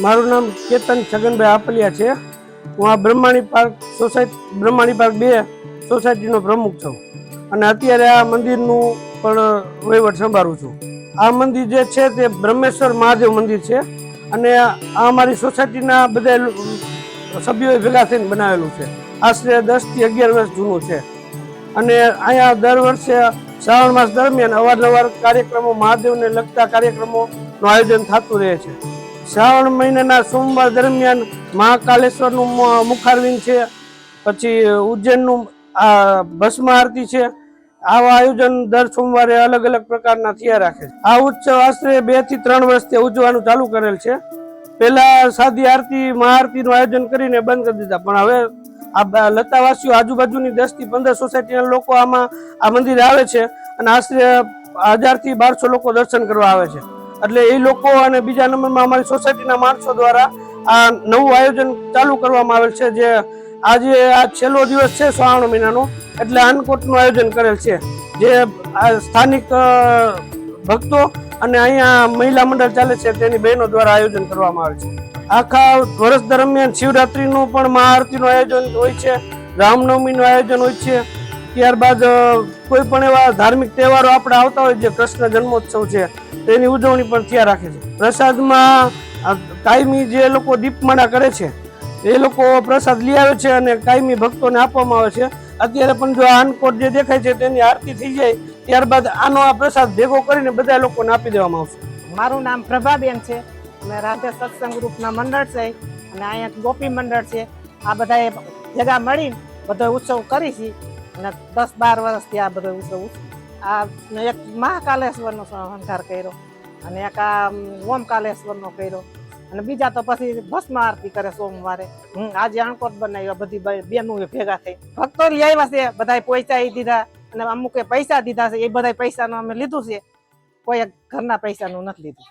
મારું નામ કેતન છગનભાઈ આપલિયા છે. હું આ Brahmani park society, Brahmani park બે સોસાયટીનો પ્રમુખ છું. અને અત્યારે આ મંદિરનું પણ વહીવટ સંભાળું છું. આ મંદિર જે છે તે બ્રહ્મેશ્વર મહાદેવ મંદિર છે. અને આ અમારી સોસાયટીના બધા સભ્યોએ ભેગા થઈને બનાવેલું છે. આશરે દસથી અગિયાર વર્ષ જૂનું છે. અને અહીંયા દર વર્ષે શ્રાવણ માસ દરમિયાન અવારનવાર કાર્યક્રમો, મહાદેવને લગતા કાર્યક્રમોનું આયોજન થતું રહે છે. શ્રાવણ મહિનાના સોમવાર દરમિયાન મહાકાલેશ્વરનું મુખારવિંદ છે. પછી ઉજ્જૈનનું, આ, ભસ્મ આરતી છે. આવા આયોજન દર સોમવારે અલગ અલગ પ્રકારના થયા રાખે છે. આ ઉત્સવ આશરે બેથી ત્રણ વર્ષથી ઉજવાનું ચાલુ કરેલ છે. પહેલા સાદી આરતી, મહાઆરતીનું આયોજન કરીને બંધ કરી દીધા. પણ હવે આ લતાવાસીઓ આજુબાજુની દસથી પંદર સોસાયટીના લોકો આમાં, આ મંદિરે આવે છે. અને આશરે હજારથી બારસો લોકો દર્શન કરવા આવે છે. એટલે એ લોકો અને બીજા નંબરમાં અમારી સોસાયટીના માણસો દ્વારા આ નવું આયોજન ચાલુ કરવામાં આવેલ છે, જે આજે આ છેલ્લો દિવસ છે શ્રાવણ મહિનાનો. એટલે અન્નકૂટનું આયોજન કરેલ છે, જે સ્થાનિક ભક્તો અને અહીંયા મહિલા મંડળ ચાલે છે, તેની બહેનો દ્વારા આયોજન કરવામાં આવે છે. આખા વર્ષ દરમિયાન શિવરાત્રિનું પણ મહાઆરતીનું આયોજન હોય છે, રામનવમીનું આયોજન હોય છે ત્યારબાદ કોઈ પણ એવા ધાર્મિક તહેવારો આપણે આવતા હોય જે કૃષ્ણ જન્મોત્સવ છે, તેની ઉજવણી પણ ત્યાં રાખે છે. પ્રસાદમાં કાયમી જે લોકો દીપમાળા કરે છે, એ લોકો પ્રસાદ લઈ આવે છે અને કાયમી ભક્તોને આપવામાં આવે છે. અત્યારે પણ જો આ અન્નકોટ જે દેખાય છે, તેની આરતી થઈ જાય, ત્યારબાદ આનો આ પ્રસાદ ભેગો કરીને બધા લોકોને આપી દેવામાં આવશે. મારું નામ પ્રભાબેન છે અમે રાધે સત્સંગ ગ્રુપના મંડળ છે, અને અહીંયા ગોપી મંડળ છે. આ બધાએ ભેગા મળી બધો ઉત્સવ કરી છે અને દસ બાર વર્ષથી આ બધું ઉત્સવ આ એક મહાકાલેશ્વરનો શણગાર કર્યો અને એક આ ઓમકાલેશ્વરનો કર્યો. અને બીજા તો પછી ભસ્મ આરતી કરે સોમવારે. હમ, આજે અણકોટ બનાવ્યો બધી બેનું ભેગા થઈ. ભક્તો આવ્યા છે બધા પૈસા દીધા અને અમુકે પૈસા દીધા છે, એ બધા પૈસાનું અમે લીધું છે. કોઈ ઘરના પૈસાનું નથી લીધું.